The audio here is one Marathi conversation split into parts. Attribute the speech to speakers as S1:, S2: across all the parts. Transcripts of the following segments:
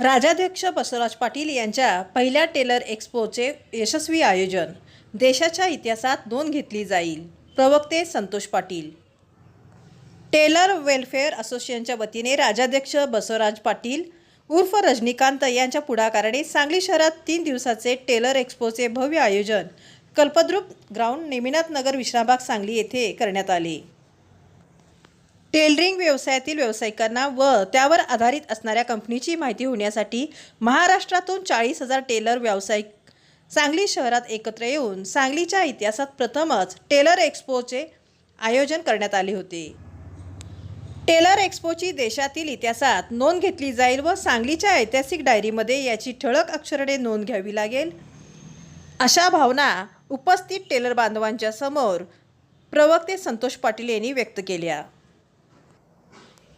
S1: राजाध्यक्ष बसवराज पाटील यांच्या पहिल्या टेलर एक्स्पोचे यशस्वी आयोजन देशाच्या इतिहासात नोंद घेतली जाईल. प्रवक्ते संतोष पाटील. टेलर वेलफेअर असोसिएशनच्या वतीने राजाध्यक्ष बसवराज पाटील उर्फ रजनीकांत यांच्या पुढाकाराने सांगली शहरात तीन दिवसाचे टेलर एक्स्पोचे भव्य आयोजन कल्पद्रुप ग्राउंड नेमिनाथ नगर विश्रामबाग सांगली येथे करण्यात आले. टेलरिंग व्यवसायातील व्यावसायिकांना व त्यावर आधारित असणाऱ्या कंपनीची माहिती होण्यासाठी महाराष्ट्रातून चाळीस हजार टेलर व्यावसायिक सांगली शहरात एकत्र येऊन सांगलीच्या इतिहासात प्रथमच टेलर एक्स्पोचे आयोजन करण्यात आले होते. टेलर एक्स्पोची देशातील इतिहासात नोंद घेतली जाईल व सांगलीच्या ऐतिहासिक डायरीमध्ये याची ठळक अक्षरणे नोंद घ्यावी लागेल. अशा भावना उपस्थित टेलर बांधवांच्या समोर प्रवक्ते संतोष पाटील यांनी व्यक्त केल्या.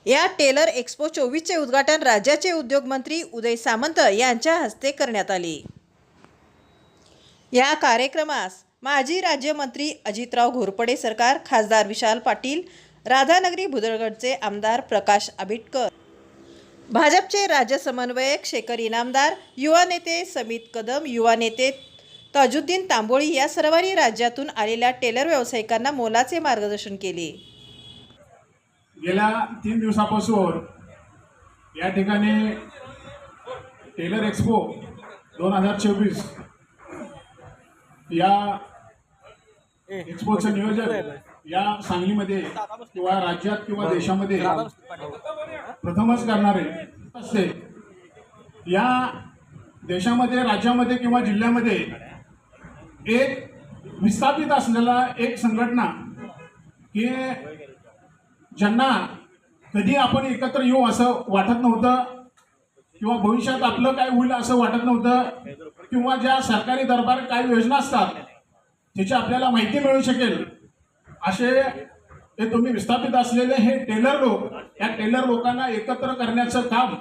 S1: या टेलर एक्स्पो चोवीसचे उद्घाटन राज्याचे उद्योगमंत्री उदय सामंत यांच्या हस्ते करण्यात आले. या कार्यक्रमास माजी राज्यमंत्री अजितराव घोरपडे सरकार खासदार विशाल पाटील राधानगरी भुदळगडचे आमदार प्रकाश आबिटकर भाजपचे राज्य समन्वयक शेखर इनामदार युवा नेते समित कदम युवा नेते ताजुद्दीन तांबोळी या सर्वांनी राज्यातून आलेल्या टेलर व्यावसायिकांना मोलाचे मार्गदर्शन केले.
S2: गेल्या तीन दिवसापासून या ठिकाणी टेलर एक्सपो दोन हजार चोवीस या एक्सपोचं नियोजन या सांगलीमध्ये किंवा राज्यात किंवा देशामध्ये प्रथमच करणारे असते या देशामध्ये राज्यामध्ये किंवा जिल्ह्यामध्ये एक विस्थापित असलेला एक संघटना की ज्यांना कधी आपण एकत्र येऊ असं वाटत नव्हतं किंवा भविष्यात आपलं काय होईल असं वाटत नव्हतं किंवा ज्या सरकारी दरबार काय योजना असतात त्याची आपल्याला माहिती मिळू शकेल. असे हे तुम्ही विस्थापित असलेले हे टेलर लोक या टेलर लोकांना एकत्र करण्याचं काम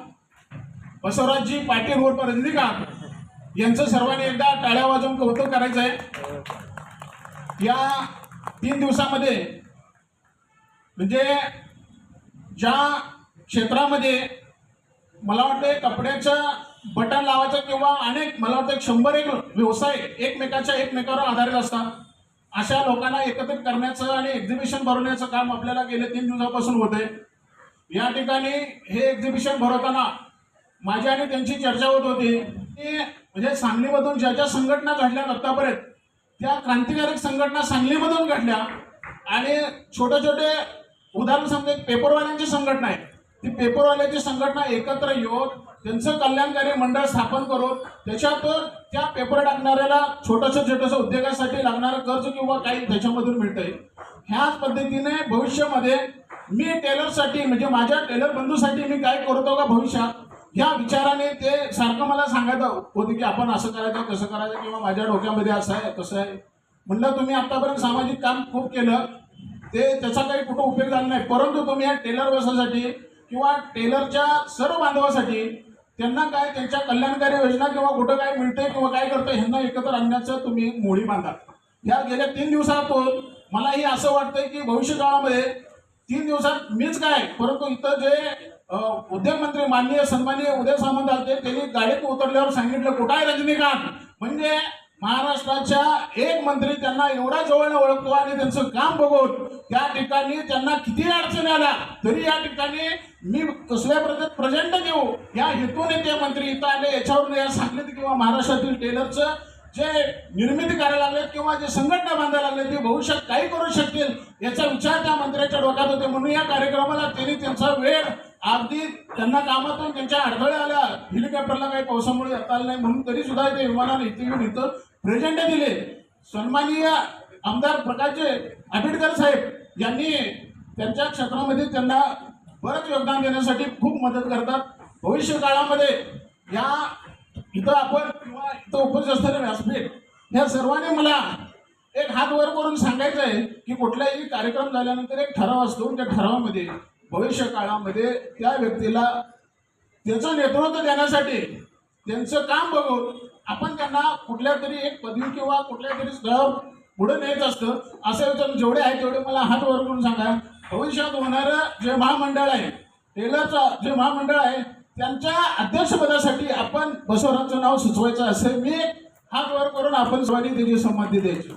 S2: बसवराजजी पाटील उर्फ रजनीकांत यांचं सर्वांनी एकदा टाळ्या वाजवून कौतुक करायचं आहे या तीन दिवसामध्ये म्हणजे ज्या क्षेत्रामध्ये मला वाटतं कपड्याचं बटन लावायचं किंवा अनेक मला वाटतं एक शंभर एक व्यवसाय एकमेकाच्या एकमेकावर आधारित असतात. अशा लोकांना एकत्रित करण्याचं आणि एक्झिबिशन भरवण्याचं काम आपल्याला गेले तीन दिवसापासून होते या ठिकाणी हे एक्झिबिशन भरवताना माझी आणि त्यांची चर्चा होत होती. की म्हणजे सांगलीमधून ज्या ज्या संघटना घडल्या आत्तापर्यंत त्या क्रांतिकारक संघटना सांगलीमधून घडल्या आणि छोटे छोटे उदाहरण सांगतो एक पेपरवाल्यांची संघटना आहे. ती पेपरवाल्यांची संघटना एकत्र येऊन त्यांचं कल्याणकारी मंडळ स्थापन करून त्याच्यात त्या पेपर टाकणाऱ्याला छोटंसं छोटंसं उद्योगासाठी लागणारं कर्ज किंवा काही त्याच्यामधून मिळतंय. ह्याच पद्धतीने भविष्यामध्ये मी टेलरसाठी म्हणजे माझ्या टेलर बंधूसाठी मी काय करतो का भविष्यात? ह्या विचाराने ते सारखं मला सांगायचं होते की आपण असं करायचं तसं करायचं किंवा माझ्या डोक्यामध्ये असं आहे तसं आहे. म्हणलं तुम्ही आतापर्यंत सामाजिक काम खूप केलं. ते त्याचा काही कुठं उपयोग झाला नाही. परंतु तुम्ही या टेलर व्यवसायासाठी किंवा टेलरच्या सर्व बांधवासाठी त्यांना काय त्यांच्या कल्याणकारी योजना किंवा कुठं काय मिळते किंवा काय करतं ह्यांना एकत्र आणण्याचं तुम्ही मोडी बांधा या गेल्या तीन दिवसातून मलाही असं वाटतंय की भविष्य काळामध्ये तीन दिवसात मीच काय परंतु इथं जे उद्योगमंत्री माननीय सन्माननीय उदय सामंत आले त्यांनी गाडीत उतरल्यावर सांगितलं कुठं आहे रजनीकांत? म्हणजे महाराष्ट्राच्या एक मंत्री त्यांना एवढा जवळनं ओळखतो आणि त्यांचं काम बघून त्या ठिकाणी त्यांना किती अडचणी आल्या तरी या ठिकाणी मी कसल्या प्रदेश प्रेझेंट देऊ या हेतूने ते मंत्री इथं आले याच्यावरून या सांगलीत किंवा महाराष्ट्रातील टेलरचं जे निर्मिती करायला लागले किंवा जे संघटना बांधायला लागले ते भविष्यात काही करू शकतील याचा विचार त्या मंत्र्याच्या डोक्यात होते. म्हणून या कार्यक्रमाला त्यांनी त्यांचा वेळ अगदी त्यांना कामातून त्यांच्या अडथळे आल्या. हेलिकॉप्टरला काही पावसामुळे येता आलं नाही म्हणून तरी सुद्धा ते विमानाने इथे येऊन इथं प्रेझेंट दिले. सन्माननीय आमदार प्रकाशचे आंबेडकर साहेब यांनी त्यांच्या क्षेत्रामध्ये त्यांना बरंच योगदान देण्यासाठी खूप मदत करतात. भविष्य काळामध्ये या इथं आपण किंवा इथं उपस्थित असणारे व्यासपीठ ह्या सर्वांनी मला एक हात वर करून सांगायचं आहे की कुठलाही कार्यक्रम झाल्यानंतर एक ठराव असतो त्या ठरावामध्ये भविष्य काळामध्ये त्या व्यक्तीला त्याचं नेतृत्व देण्यासाठी त्यांचं काम बघून आपण त्यांना कुठल्या तरी एक पदवी किंवा कुठल्या तरी स्थळ पुढे नेत असतं. असं तर जेवढे आहे तेवढे मला हात वर करून सांगा. भविष्यात होणारं जे महामंडळ आहे टेलरचं जे महामंडळ आहे त्यांच्या अध्यक्षपदासाठी आपण बसवराजचं नाव सुचवायचं असे मी हात वर करून आपण स्वारी त्याची संमती द्यायची.